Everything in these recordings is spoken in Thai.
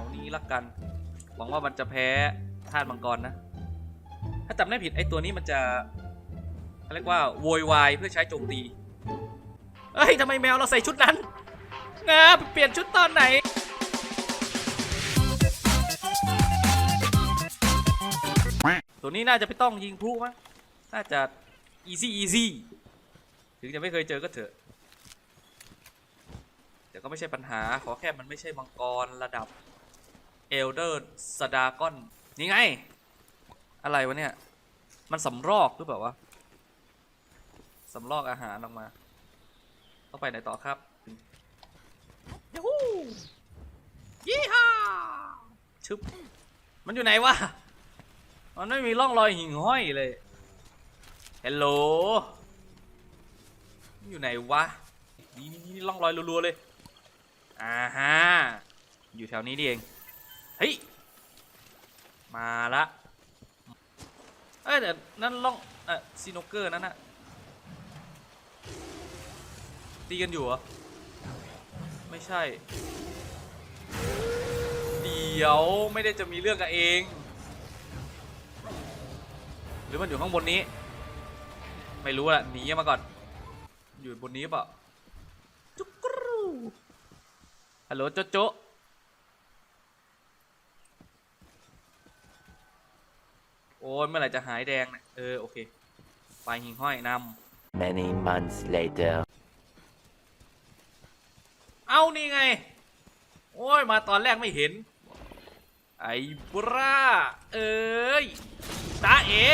วนี้ละกัน หวังว่ามันจะแพ้ธาตุมังกรนะ ถ้าจำไม่ผิดไอ้ตัวนี้มันจะเขาเรียกว่าโวยวายเพื่อใช้โจมตีเอ้ยทำไมแมวเราใส่ชุดนั้นงาเปลี่ยนชุดตอนไหนตัวนี้น่าจะไม่ต้องยิงพลุมั้งน่าจะ easy easy ถึงจะไม่เคยเจอก็เถอะแต่ก็ไม่ใช่ปัญหาขอแค่มันไม่ใช่มังกรระดับ Elder s d a g o n นี่ไง อะไรวะเนี่ย มันสำรอกหรือเปล่าวะสำรอกอาหารออกมา ต้องไปไหนต่อครับยูฮูยี่ห้าชึบมันอยู่ไหนวะ มันไม่มีร่องรอยหิ่งห้อยเลยเฮลโหลอยู่ไหนวะ นี่นี่นี่ร่องรอยรัวๆเลย อ่าฮะ อยู่แถวนี้นี่เอง เฮ้ย มาละเอ้ยแต่นั่นล่องเอ่อซีโนเกอร์นั่นน่ะตีกันอยู่เหรอ ไม่ใช่ เดี๋ยวไม่ได้จะมีเรื่องกันเอง หรือมันอยู่ข้างบนนี้ ไม่รู้ละหนีมาก่อน อยู่บนนี้เปล่าจุกรูฮัลโหลโจโจ โอ้ยเมื่อไหร่จะหายแดงเนี่ยเออ โอเคไฟหิ่งห้อยน Many months later. ำเอานี่ไง โอ้ย มาตอนแรกไม่เห็น ไอ้บราเอ้ยตาเอ๋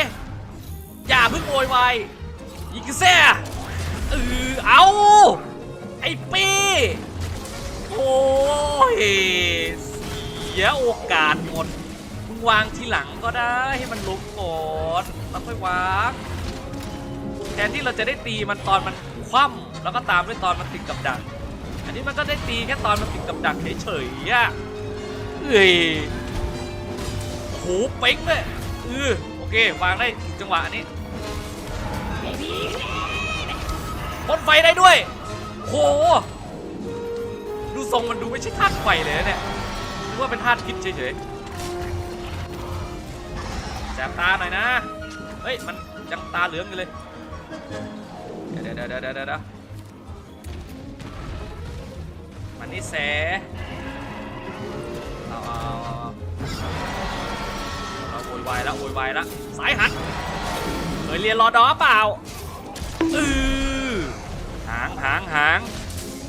อย่าเพิ่งโวยวายยิงแซ่เออเอาไอ้ปี้โอ้ยเสียโอกาสหมดมึง วางทีหลังก็ได้ให้มันล้มก่อนแล้วค่อยวางแทนที่เราจะได้ตีมันตอนมันคว่ำแล้วก็ตามด้วยตอนมันติดกับดัก อันนี้มันก็ได้ตีแค่ตอนมันติดกับดักเฉยๆอะเอ้ยโอ้โหเป๊งเลยเออโอเควางได้จังหวะนี้พ่นไฟได้ด้วยโหดูทรงมันดูไม่ใช่ธาตุไฟเลยเนี่ยนึกว่าเป็นธาตุพิษเฉยๆ แสบตาหน่อยนะ เฮ้ย มันยังตาเหลืองอยู่เลย เดี๋ยวเดี๋ยวเดี๋ยวเดี๋ยวเดี๋ยวมันนี่แสเอาเอาเอาเอาโวยวายแล้วโวยวายแล้วสายหันเคยเรียนรอดอเปล่าอือหางหางหาง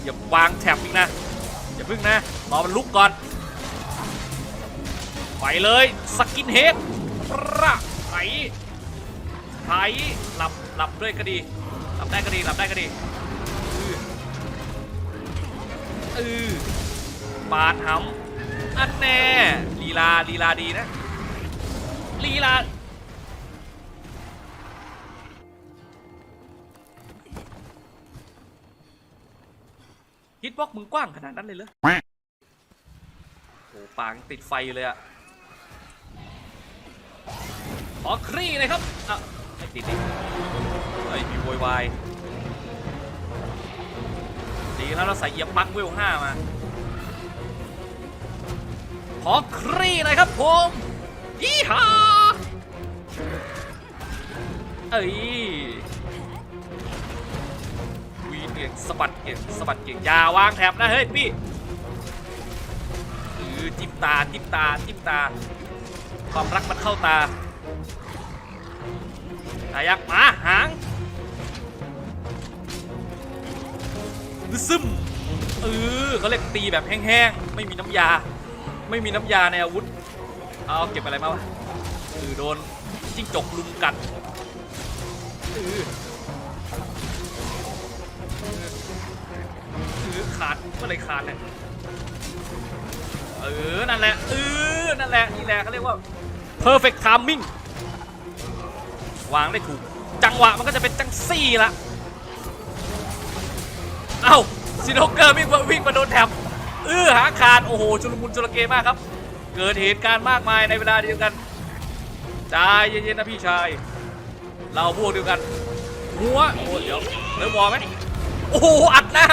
อย่าวางแถบอีกนะ อย่าพึ่งนะรอมันลุกก่อน ไปเลยสกินเฮด ระไถไถหลับหลับด้วยก็ดี หลับได้ก็ดี หลับได้ก็ดีอืออบาดหำอันแน่ลีลาลีลาดีนะลีลาฮิตบ็อกมึงกว้างขนาดนั้นเลยเหรอโอ้ปางติดไฟเลยอะ ขอครี่เลยครับอะไม่ติดดิไอ้ยมีโวยวายดีแล้วเราใส่เอียบปักเวลห้ามา ขอครี่เลยครับผมยี่ห้าเอ้ยวีเก่งสะบัดเก่งสะบัดเก่งอย่าวางแถบนะเฮ้ยพี่เออจิ้มตาจิ้มตาจิ้มตา ความรักมันเข้าตา ตายักหมาหางซึมเออเขาเรียกตีแบบแห้งๆ ไม่มีน้ำยา ไม่มีน้ำยาในอาวุธ เอาเก็บอะไรมาวะเออโดนจิ้งจกลุมกัดเออือขาดเมื่อไรขาดเนี่ยเออ นั่นแหละ เออ นั่นแหละ นี่แหละเขาเรียกว่า perfect timing วางได้ถูก จังหวะมันก็จะเป็นจังซี่ละเอ้าซิโนเกอร์วิ่งมาวิ่งมาโดนแถบเออหาขาดโอ้โหชุลมุนชุลเกมากครับ เกิดเหตุการณ์มากมายในเวลาเดียวกันใจเย็นๆนะพี่ชาย เราพวกเดียวกัน หัวโอ้เดี๋ยวเริ่มวอลไหมโอ้โหอัดหน้า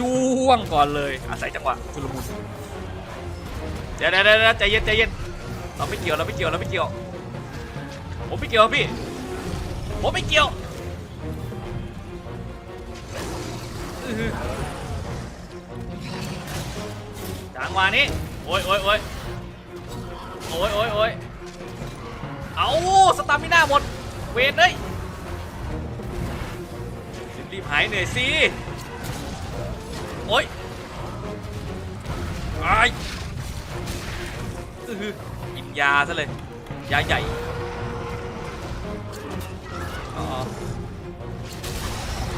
จ้วงก่อนเลยอาศัยจังหวะชุลมุนเดี๋ยวเดี๋ยวเดี๋ยวใจเย็นใจเย็นเราไม่เกี่ยวเราไม่เกี่ยวเราไม่เกี่ยว ผมไม่เกี่ยวพี่ ผมไม่เกี่ยวอื้อหือจังหวะนี้ โอ้ยโอ้ยโอ้ยโอ้ยโอ้ยโอ้ยเอาสตามิน่าหมด เวทเลยรีบหายเหนื่อยสิ โอ้ยไอ้อือหือกินยาซะเลย ยาใหญ่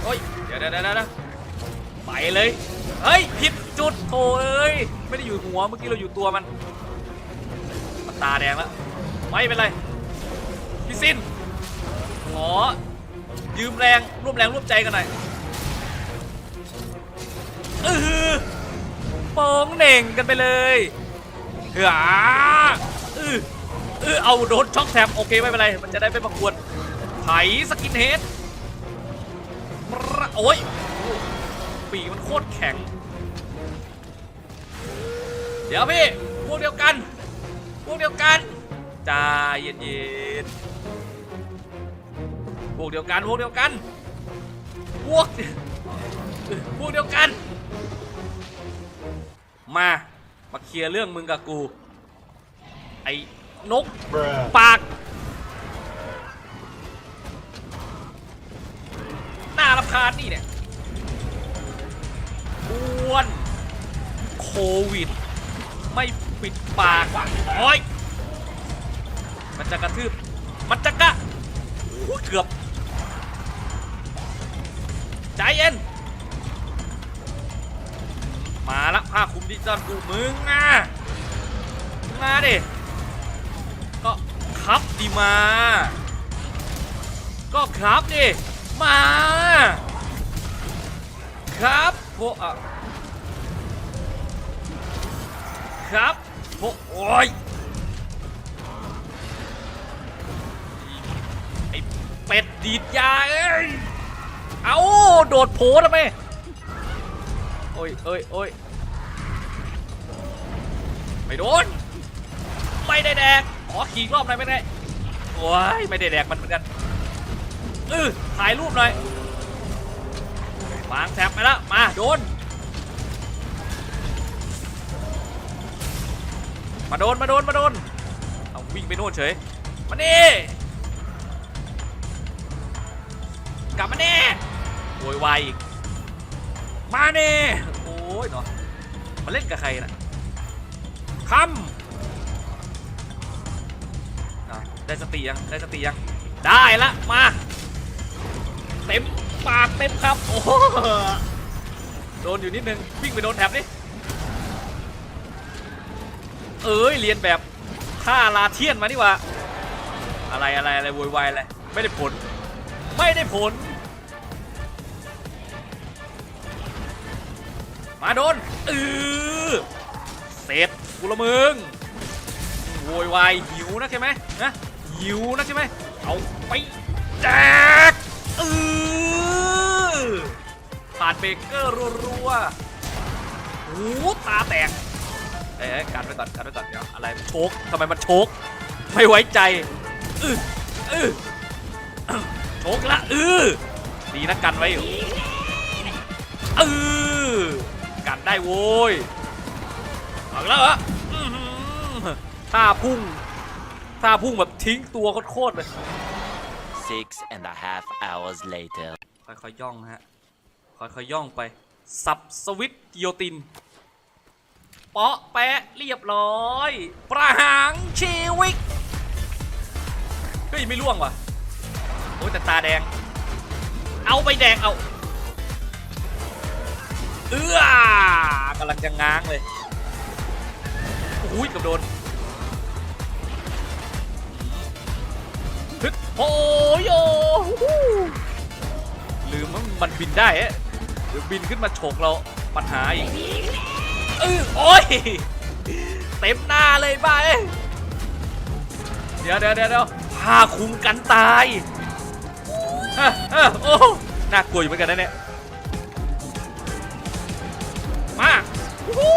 โอ้ย เดี๋ยวเดี๋ยวเดี๋ยวไปเลย เฮ้ย ผิดจุดโถเอ้ย ไม่ได้อยู่หัว เมื่อกี้เราอยู่ตัวมันมันตาแดงแล้ว ไม่เป็นไร พี่สิ้นขอยืมแรง ร่วมแรงร่วมใจกันหน่อยเออโป้งเหน่งกันไปเลยเฮ้อเออเออเอาโดนช็อกแทบโอเคไม่เป็นไร มันจะได้ไม่ประกวน ไถสกินเฮดปะโอ้ยปีกมันโคตรแข็ง เดี๋ยวพี่ พวกเดียวกัน พวกเดียวกันใจเย็นๆพวกเดียวกัน พวกเดียวกัน พวก พวกเดียวกัน มา มาเคลียร์เรื่องมึงกับกู ไอ้นก ปาการำคาญนี่เนี่ยอ้วนโควิด ไม่ปิดปากโอ้ยมันจะกระทืบ มันจะกะเกือบ ใจเย็น มาละผ้าคลุมดิจิตอลกูมึงอะมาดิ ก็ครับดีมา ก็ครับดิ มา ครับโพอะครับโพโอ้ยไอเป็ดดีดยาเอ้ยเอาโดดโผล่ทำไมโอ้ยเอ้ยโอ้ยไม่โดนไม่ได้แดกขอขี่รอบหน่อยไม่ได้โอ้ยไม่ได้แดกมันเหมือนกันเออถ่ายรูปหน่อย วางแท็บไปแล้วมาโดน มาโดนมาโดนมาโดนเอาวิ่งไปโน่นเฉยมานี่กลับมานี่โวยวายอีกมาเน่โอ้ยเนาะมาเล่นกับใครนะคำได้สติยังได้สติยังได้ละมาเต็ม ปากเต็มคำโอ้โหโดนอยู่นิดนึงวิ่งไปโดนแถบดิเอ้ยเรียนแบบท่าลาเทียนมานี่ว่าอะไรอะไรอะไรโวยวายอะไรไม่ได้ผล ไม่ได้ผล มาโดนเออเสร็จกูละมึงโวยวายหิวนะใช่ไหมนะหิวนะใช่ไหมเอาไปแจกเออ ผ่านเบเกอร์รัวๆโอ้โหตาแตกเอ้ยกันไว้ก่อนกันไว้ก่อนเดี๋ยวอะไรมันโชกทำไมมันโชกไม่ไว้ใจเออเออโชกละเออดีนะกันไว้อยู่เออกันได้โว้ยเอาอีกแล้วเหรออื้อหือท่าพุ่งท่าพุ่งแบบทิ้งตัวโคตรๆเลย Six and a half hours later. ค่อยๆย่องฮะ ค่อยๆย่องไป สับสวิตกิโยติน เปาะแปะเรียบร้อย ประหารชีวิตเฮ้ยไม่ล่วงว่ะโอ้ยแต่ตาแดง เอาไปแดงเอาเอื้อกำลังจะง้างเลยอุ้ยกับโดนฮึดโอ้ยโลืมว่ามันบินได้เอ๊ะ ดี๋ยวบินขึ้นมาฉกเราปัญหาอีกเออโอ้ยเต็มหน้าเลยบ้าเอ้เดี๋ยวเดี๋ยวเดี๋ยวผ้าคุมกันตายเอ้โอ้น่ากลัวอยู่เหมือนกันนะเนี่ยวู้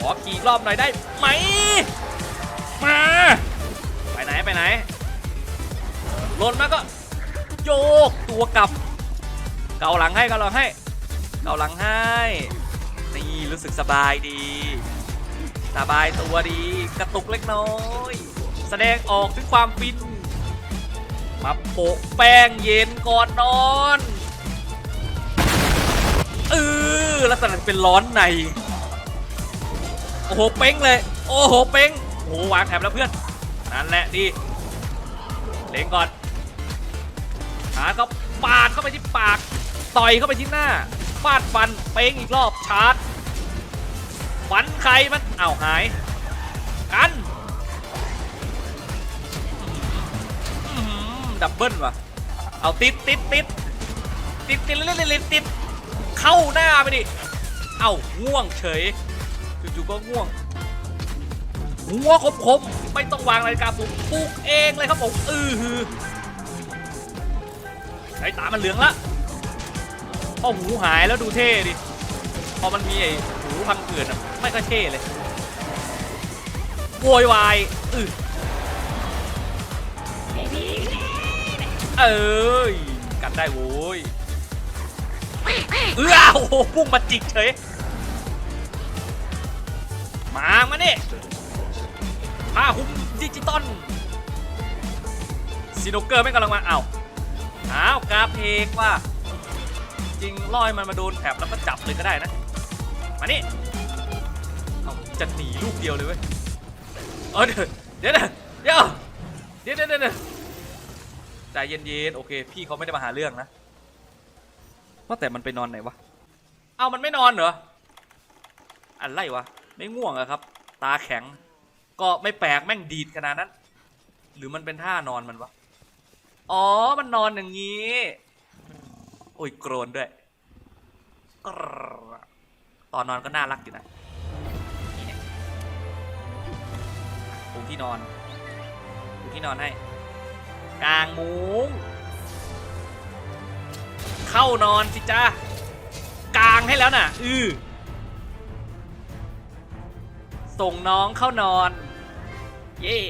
ขอขี่รอบหน่อยได้ไหมมาไปไหนไปไหนหล่นมาก็โยกตัวกลับ เกาหลังให้เกาหลังให้ เกาหลังให้ นี่รู้สึกสบายดี สบายตัวดี กระตุกเล็กน้อย แสดงออกถึงความฟิน มาโปะแป้งเย็นก่อนนอนเออลักษณะเป็นร้อนใน โอ้โห เป้งเลย โอ้โห เป้งโอ้โหวางแถบแล้วเพื่อน นั่นแหละดี เล็งก่อนหาก็ปาดเข้าไปที่ปาก ต่อยเข้าไปที่หน้า ฟาดฟันเป้งอีกรอบชาร์จฟันใครมันอ้าวหาย กันดับเบิลวะเอาติดติดติดติดติดเล่นเล่นติดเข้าหน้าไปดิ เอ้าง่วงเฉยจู่ๆก็ง่วง หัวคมๆไม่ต้องวางนาฬิกาปลุกปลุกเองเลยครับผม อือหือไอ้ตามันเหลืองละ อหูหายแล้วดูเท่ดิ พอมันมีไอ้หูพังเกิดอะ ไม่ค่อยเท่เลยโวยวายอือเอ้ยกันได้โว้ยเออโอ้โหพุ่งมาจิกเฉย มามาเนี่ยผ้าหุ้มดิจิตอลซีโนเกอร์ไม่กำลังมา เอ้าอ้าวกราฟเพกว่ะ จริงล่อยมันมาโดนแถบแล้วก็จับเลยก็ได้นะ มานี่เอาจะหนีลูกเดียวเลยเว้ยเออเดี๋ยวเดี๋ยวเดี๋ยวเดี๋ยวเดี๋ยวเดี๋ยใจเย็นๆโอเค พี่เขาไม่ได้มาหาเรื่องนะว่าแต่มันไปนอนไหนวะ เอามันไม่นอนเหรอ อะไรวะ ไม่ง่วงอะครับ ตาแข็ง ก็ไม่แปลกแม่งดีดขนาดนั้น หรือมันเป็นท่านอนมันวะ อ๋อ มันนอนอย่างนี้ โอ้ยโกรนด้วยตอนนอนก็น่ารักอยู่นะปูที่นอนปูที่นอนให้ กลางมุ้งเข้านอนสิจ้ากลางให้แล้วน่ะ อือส่งน้องเข้านอน เย่